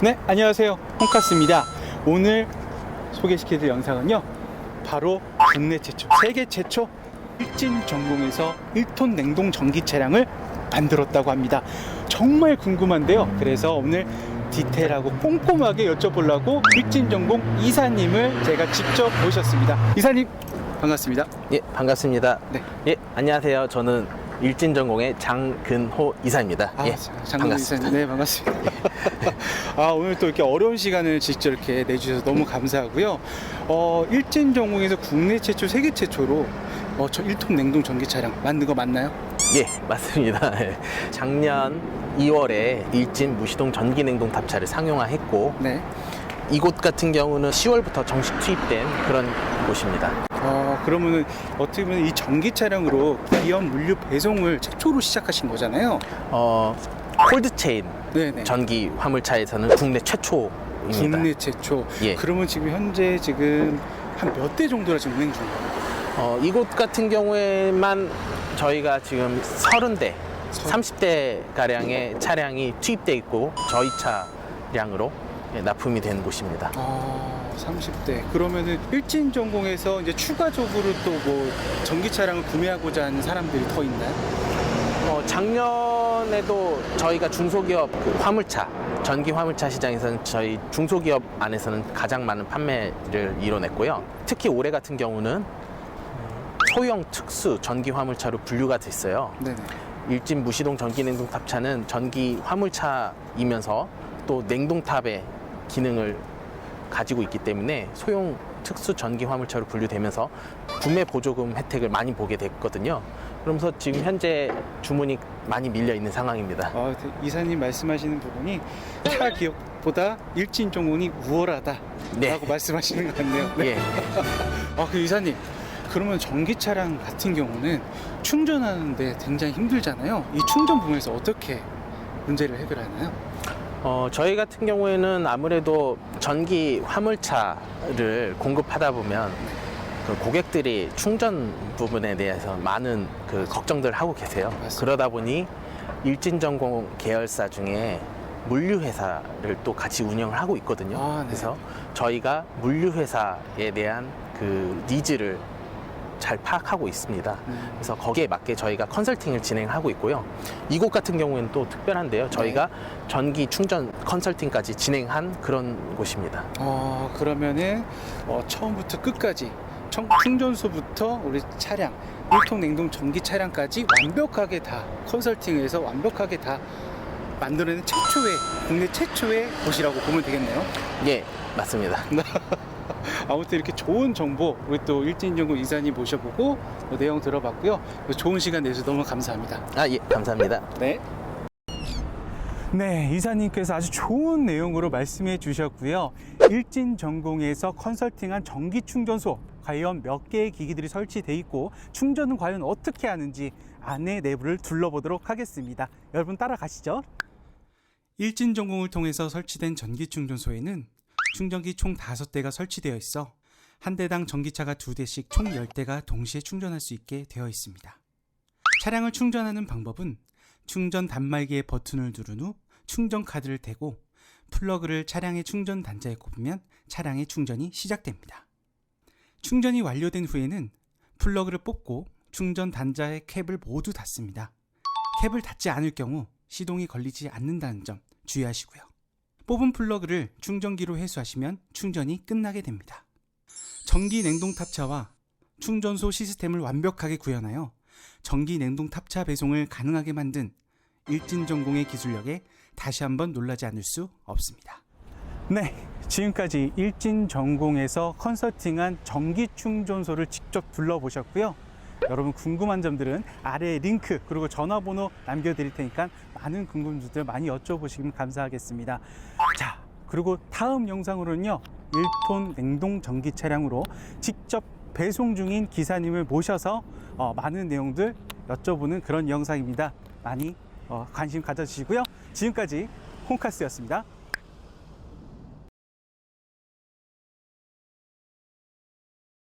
네, 안녕하세요. 홍카스입니다. 오늘 소개시켜드릴 영상은요. 바로 국내 최초, 세계 최초 일진 전공에서 1톤 냉동 전기 차량을 만들었다고 합니다. 정말 궁금한데요. 그래서 오늘 디테일하고 꼼꼼하게 여쭤보려고 일진 전공 이사님을 제가 직접 모셨습니다. 이사님, 반갑습니다. 예, 반갑습니다. 네. 예, 안녕하세요. 저는 일진전공의 장근호 이사입니다. 아, 예, 장관 이사님, 네 반갑습니다. 아 오늘 또 이렇게 어려운 시간을 직접 이렇게 내주셔서 너무 감사하고요. 어, 일진 전공에서 국내 최초, 세계 최초로 어, 저 1톤 냉동 전기 차량 만든 거 맞나요? 예, 맞습니다. 예. 작년 2월에 일진 무시동 전기 냉동 탑차를 상용화했고 네. 이곳 같은 경우는 10월부터 정식 투입된 그런 곳입니다. 어, 그러면은 어떻게 보면 이 전기 차량으로 기업 물류 배송을 최초로 시작하신 거잖아요. 어, 콜드체인 네네. 전기 화물차에서는 국내 최초입니다. 국내 최초. 예. 그러면 지금 현재 지금 한 몇 대 정도나 지금 운행 중이에요? 어, 이곳 같은 경우에만 저희가 지금 30대, 서- 30대 가량의 차량이 투입돼 있고 저희 차량으로 예, 납품이 된 곳입니다. 아, 30대. 그러면은 일진 전공에서 이제 추가적으로 또 뭐 전기 차량을 구매하고자 하는 사람들이 더 있나요? 어, 작년에도 저희가 중소기업 그 화물차, 전기 화물차 시장에서는 저희 중소기업 안에서는 가장 많은 판매를 이뤄냈고요. 특히 올해 같은 경우는 소형 특수 전기 화물차로 분류가 됐어요. 네네. 일진 무시동 전기 냉동탑차는 전기 화물차이면서 또 냉동탑의 기능을 가지고 있기 때문에 소형 특수 전기 화물차로 분류되면서 구매 보조금 혜택을 많이 보게 됐거든요. 그러면서 지금 현재 주문이 많이 밀려 있는 상황입니다. 아, 그 이사님 말씀하시는 부분이 타 기업보다 일진 전공이 우월하다라고 네. 말씀하시는 것 같네요. 네. 예. 아, 그 이사님. 그러면 전기 차량 같은 경우는 충전하는데 굉장히 힘들잖아요. 이 충전 부분에서 어떻게 문제를 해결하나요? 어, 저희 같은 경우에는 아무래도 전기 화물차를 공급하다 보면 그 고객들이 충전 부분에 대해서 많은 그 걱정들 하고 계세요. 맞습니다. 그러다 보니 일진전공 계열사 중에 물류회사를 또 같이 운영을 하고 있거든요. 아, 네. 그래서 저희가 물류회사에 대한 그 니즈를 잘 파악하고 있습니다. 음. 그래서 거기에 맞게 저희가 컨설팅을 진행하고 있고요. 이곳 같은 경우에는 또 특별한데요. 저희가 전기 충전 컨설팅까지 진행한 그런 곳입니다. 어, 그러면은 어, 처음부터 끝까지 청- 충전소부터 우리 차량, 1톤 냉동 전기 차량까지 완벽하게 다 컨설팅해서 완벽하게 다 만들어낸 최초의 국내 최초의 곳이라고 보면 되겠네요. 예, 맞습니다. 아무튼 이렇게 좋은 정보 우리 또 일진정보 이사님 모셔보고 또 내용 들어봤고요. 좋은 시간 내주셔서 너무 감사합니다. 아, 예, 감사합니다. 네. 네, 이사님께서 아주 좋은 내용으로 말씀해 주셨고요. 일진 전공에서 컨설팅한 전기 충전소 과연 몇 개의 기기들이 설치돼 있고 충전은 과연 어떻게 하는지 안에 내부를 둘러보도록 하겠습니다. 여러분 따라가시죠. 일진 전공을 통해서 설치된 전기 충전소에는 충전기 총 5대가 설치되어 있어 한 대당 전기차가 2대씩 총 10대가 동시에 충전할 수 있게 되어 있습니다. 차량을 충전하는 방법은 충전 단말기의 버튼을 누른 후 충전 카드를 대고 플러그를 차량의 충전 단자에 꼽으면 차량의 충전이 시작됩니다. 충전이 완료된 후에는 플러그를 뽑고 충전 단자의 캡을 모두 닫습니다. 캡을 닫지 않을 경우 시동이 걸리지 않는다는 점 주의하시고요. 뽑은 플러그를 충전기로 회수하시면 충전이 끝나게 됩니다. 전기 냉동 탑차와 충전소 시스템을 완벽하게 구현하여 전기 냉동 탑차 배송을 가능하게 만든 일진 전공의 기술력에 다시 한번 놀라지 않을 수 없습니다. 네, 지금까지 일진 전공에서 컨설팅한 전기 충전소를 직접 둘러보셨고요. 여러분 궁금한 점들은 아래 링크 그리고 전화번호 남겨드릴 테니까 많은 궁금증들 많이 여쭤보시면 감사하겠습니다. 자, 그리고 다음 영상으로는요, 1톤 냉동 전기 차량으로 직접 배송 중인 기사님을 모셔서 어, 많은 내용들 여쭤보는 그런 영상입니다. 많이 어, 관심 가져주시고요. 지금까지 홍카스였습니다.